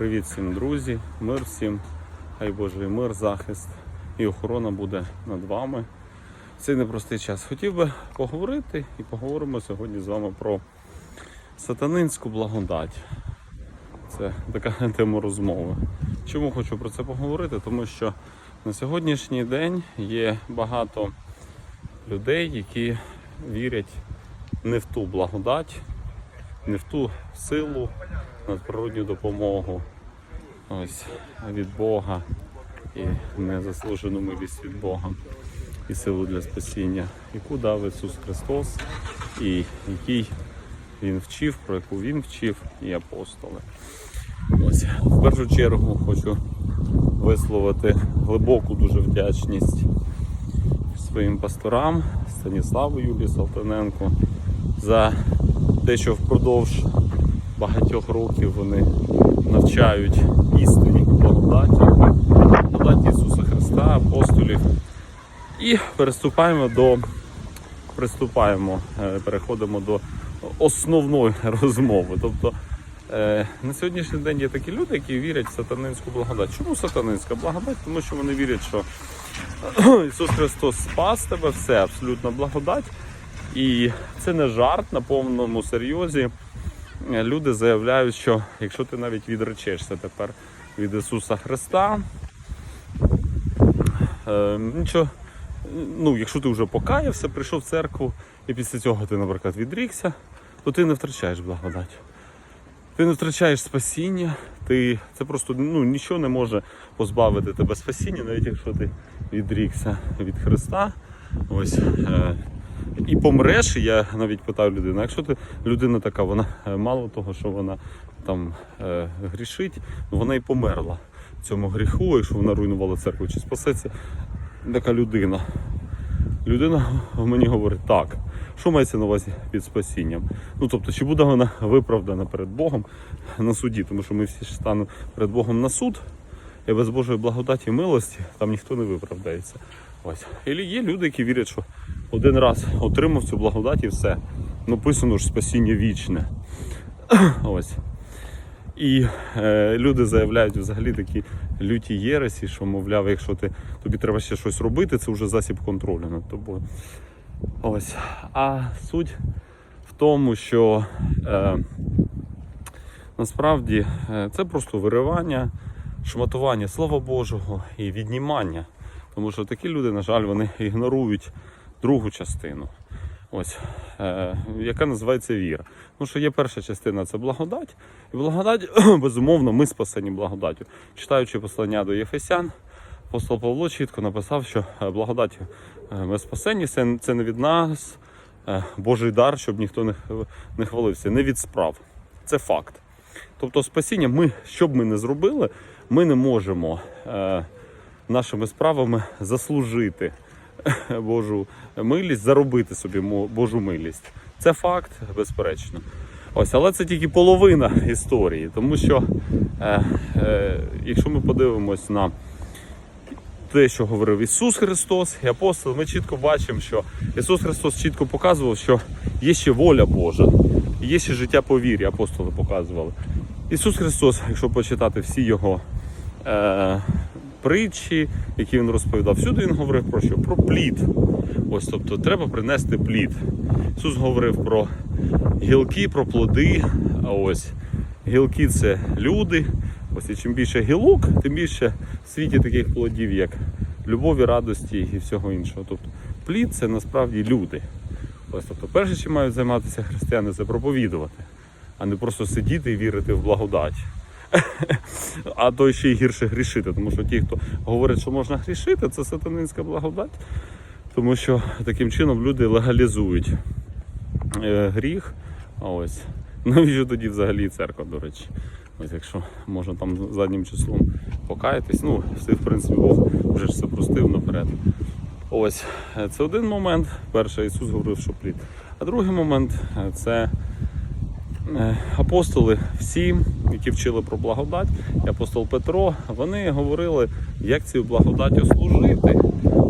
Привіт всім, друзі, мир всім, хай Божий мир, захист і охорона буде над вами. Цей непростий час. Хотів би поговорити і поговоримо сьогодні з вами про сатанинську благодать. Це така тема розмови. Чому хочу про це поговорити? Тому що на сьогоднішній день є багато людей, які вірять не в ту благодать, не в ту силу, надприродню допомогу. Ось, від Бога і незаслужену милість від Бога. І силу для спасіння, яку дав Ісус Христос, і який Він вчив, про яку Він вчив і апостоли. Ось, в першу чергу хочу висловити глибоку дуже вдячність своїм пасторам Станіславу Юлії Салтаненко за те, що впродовж багатьох років вони навчають істині благодаті, благодаті Ісуса Христа, апостолів. І переступаємо до приступаємо, е, переходимо до основної розмови. Тобто е, на сьогоднішній день є такі люди, які вірять в сатанинську благодать. Чому сатанинська благодать? Тому що вони вірять, що Ісус Христос спас тебе, все абсолютно благодать. І це не жарт на повному серйозі. Люди заявляють, що якщо ти навіть відречешся тепер від Ісуса Христа, е, нічого, ну, якщо ти вже покаявся, прийшов в церкву, і після цього ти, наприклад, відрікся, то ти не втрачаєш благодать. Ти не втрачаєш спасіння, ти, це просто ну, нічого не може позбавити тебе спасіння, навіть якщо ти відрікся від Христа. Ось, е, і помреш, я навіть питаю людину, якщо ти людина така, вона е, мало того, що вона там е, грішить, вона і померла в цьому гріху, якщо вона руйнувала церкву, чи спасеться така людина. Людина мені говорить, так, що мається на увазі під спасінням? Ну тобто, чи буде вона виправдана перед Богом на суді, тому що ми всі ж станемо перед Богом на суд, і без Божої благодаті і милості там ніхто не виправдається. Ось. І є люди, які вірять, що один раз отримав цю благодать і все. Написано ж спасіння вічне. Ось. І е, люди заявляють взагалі такі люті єресі, що, мовляв, якщо ти, тобі треба ще щось робити, це вже засіб контролю над тобою. Ось. А суть в тому, що е, насправді е, це просто виривання, шматування Слова Божого і віднімання. Тому що такі люди, на жаль, вони ігнорують другу частину. Ось, е, яка називається віра. Тому що є перша частина це благодать. І благодать, безумовно, ми спасені благодаттю. Читаючи послання до Єфесян, апостол Павло чітко написав, що е, благодаттю е, ми спасені, це, не від нас, е, Божий дар, щоб ніхто не, не хвалився, не від справ. Це факт. Тобто спасіння, ми, що б ми не зробили, ми не можемо е, нашими справами заслужити Божу милість, заробити собі Божу милість. Це факт, безперечно. Ось, але це тільки половина історії, тому що е, е, якщо ми подивимось на те, що говорив Ісус Христос і апостол, ми чітко бачимо, що Ісус Христос чітко показував, що є ще воля Божа, є ще життя по вірі, апостоли показували. Ісус Христос, якщо почитати всі його е, притчі, які він розповідав, всюди він говорив про що? Про плід. Ось, тобто треба принести плід. Ісус говорив про гілки, про плоди. А ось гілки це люди. Ось і чим більше гілок, тим більше в світі таких плодів, як любові, радості і всього іншого. Тобто плід це насправді люди. Ось, тобто, перше, чим мають займатися християни, це проповідувати, а не просто сидіти і вірити в благодать. А то ще й гірше грішити, тому що ті, хто говорить, що можна грішити, це сатанинська благодать. Тому що таким чином люди легалізують е, гріх. А ось навіщо тоді взагалі церква, до речі. Ось якщо можна там заднім числом покаятись, ну, все, в принципі, Бог вже ж все простив наперед. Ось це один момент. Перший Ісус говорив, що плід. А другий момент е, це апостоли всі, які вчили про благодать, і апостол Петро, вони говорили, як цією благодаттю служити.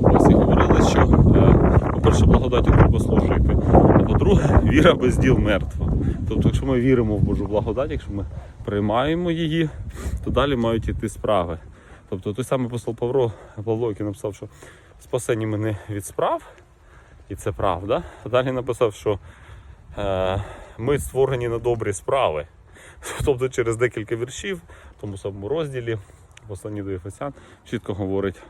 Ось і говорили, що, е, по-перше, благодаттю треба служити, а по-друге, віра без діл мертва. Тобто, якщо ми віримо в Божу благодать, якщо ми приймаємо її, то далі мають іти справи. Тобто той самий апостол Павло, Павло, який написав, що спасені мене від справ, і це правда. А далі написав, що е, ми створені на добрі справи. Тобто через декілька віршів, в тому самому розділі, посланні до Ефесян, чітко говорить,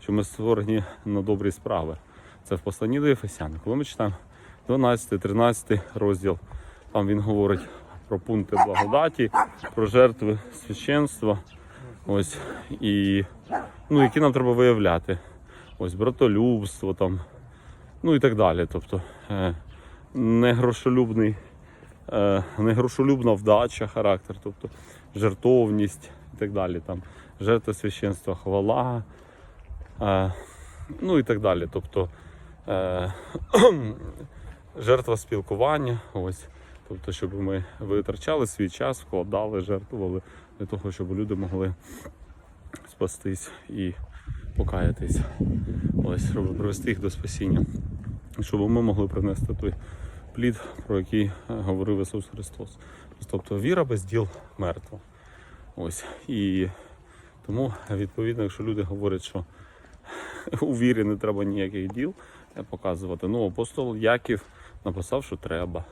що ми створені на добрі справи. Це в посланні до Ефесян. Коли ми читаємо 12-13 розділ, там він говорить про пункти благодаті, про жертви священства. Ось, і, ну, які нам треба виявляти. Ось братолюбство там, ну і так далі. Тобто е, негрошолюбний, е, негрошолюбна вдача, характер, тобто жертовність і так далі. Там, жертва священства, хвала, е, ну і так далі. Тобто е, жертва спілкування. Ось. Тобто, щоб ми витрачали свій час, вкладали, жертвували для того, щоб люди могли спастись і покаятись. Ось, щоб привести їх до спасіння. Щоб ми могли принести той плід, про який е, говорив Ісус Христос. Тобто віра без діл мертва. Ось. І тому, відповідно, якщо люди говорять, що у вірі не треба ніяких діл е, показувати. Ну, апостол Яків написав, що треба.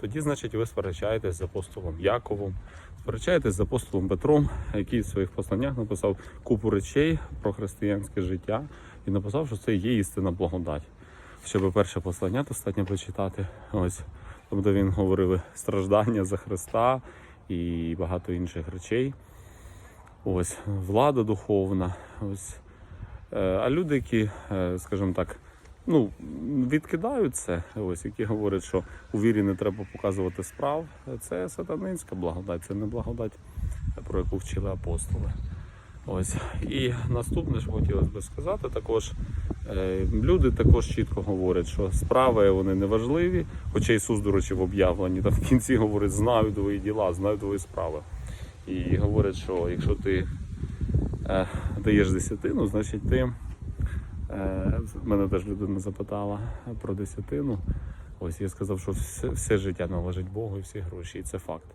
Тоді, значить, ви сперечаєтесь з апостолом Яковом, сперечаєтесь з апостолом Петром, який в своїх посланнях написав купу речей про християнське життя і написав, що це є істина благодать. Щоб перше послання достатньо почитати. Ось де він говорив страждання за Христа і багато інших речей. Ось влада духовна. Ось. Е, А люди, які, е, скажімо так, ну, відкидають це, ось, які говорять, що у вірі не треба показувати справ, це сатанинська благодать, це не благодать, про яку вчили апостоли. Ось. І наступне, що хотілося би сказати, також е, люди також чітко говорять, що справи вони не важливі, хоча Ісус, до речі, в об'явленні там в кінці говорить, знаю твої діла, знаю твої справи. І говорять, що якщо ти е, даєш десятину, значить ти. Е, Мене теж людина запитала про десятину. Ось я сказав, що все, все життя належить Богу і всі гроші, і це факт.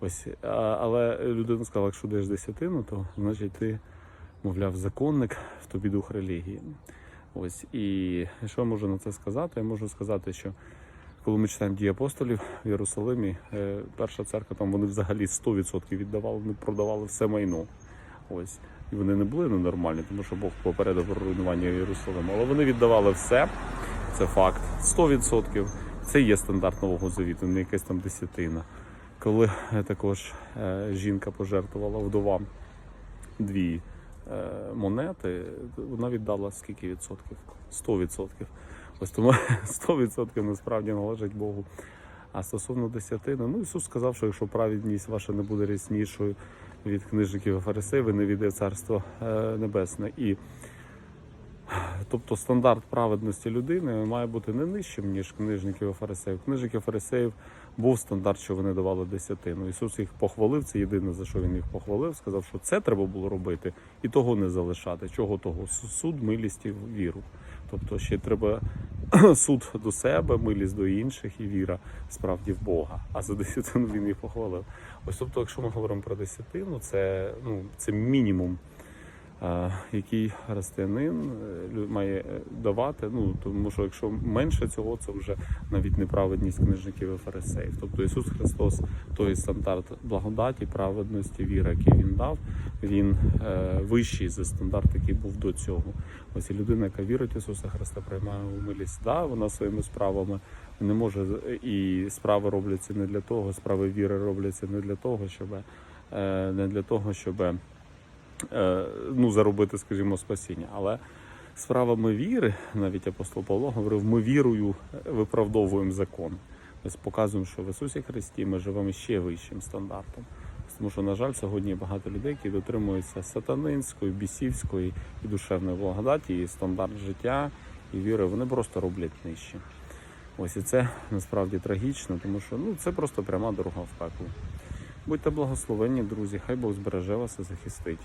Ось, а, але людина сказала, якщо даєш десятину, то значить ти, мовляв, законник в тобі дух релігії. Ось і що я можу на це сказати? Я можу сказати, що коли ми читаємо дії апостолів в Єрусалимі, е, перша церква там вони взагалі 100% віддавали, вони продавали все майно. Ось. І вони не були ненормальні, тому що Бог попередив про руйнування Єрусалиму. Але вони віддавали все. Це факт. 100%. Це є стандарт Нового Завіту, не якась там десятина. Коли е, також е, жінка пожертвувала вдовам дві е, монети, вона віддала скільки відсотків? 100%. Ось тому 100% насправді належить Богу. А стосовно десятини, ну Ісус сказав, що якщо праведність ваша не буде ряснішою від книжників і фарисеїв, ви не війде царство небесне. І тобто стандарт праведності людини має бути не нижчим, ніж книжників і фарисеїв. Книжників і фарисеїв був стандарт, що вони давали десятину. Ісус їх похвалив, це єдине за що він їх похвалив. Сказав, що це треба було робити, і того не залишати. Чого того? Суд, милість і віру. Тобто ще треба суд до себе, милість до інших і віра справді в Бога. А за десятину він їх похвалив. Ось тобто, якщо ми говоримо про десятину, це ну це мінімум, який християнин е, має е, давати. Ну тому що якщо менше цього, це вже навіть неправедність книжників і фарисеїв. Тобто Ісус Христос, той стандарт благодаті, праведності, віри, який він дав, він е, вищий за стандарт, який був до цього. Ось людина, яка вірить Ісуса Христа, приймає милість. Да, вона своїми справами не може і справи робляться не для того, справи віри робляться не для того, щоб не для того, щоб ну, заробити, скажімо, спасіння. Але справами віри, навіть апостол Павло говорив, ми вірою виправдовуємо закон. Тобто показуємо, що в Ісусі Христі ми живемо ще вищим стандартом. Тому що, на жаль, сьогодні багато людей, які дотримуються сатанинської, бісівської і душевної благодаті, і стандарт життя і віри, вони просто роблять нижче. Ось і це насправді трагічно, тому що ну, це просто пряма дорога в пекло. Будьте благословенні, друзі, хай Бог збереже вас і захистить.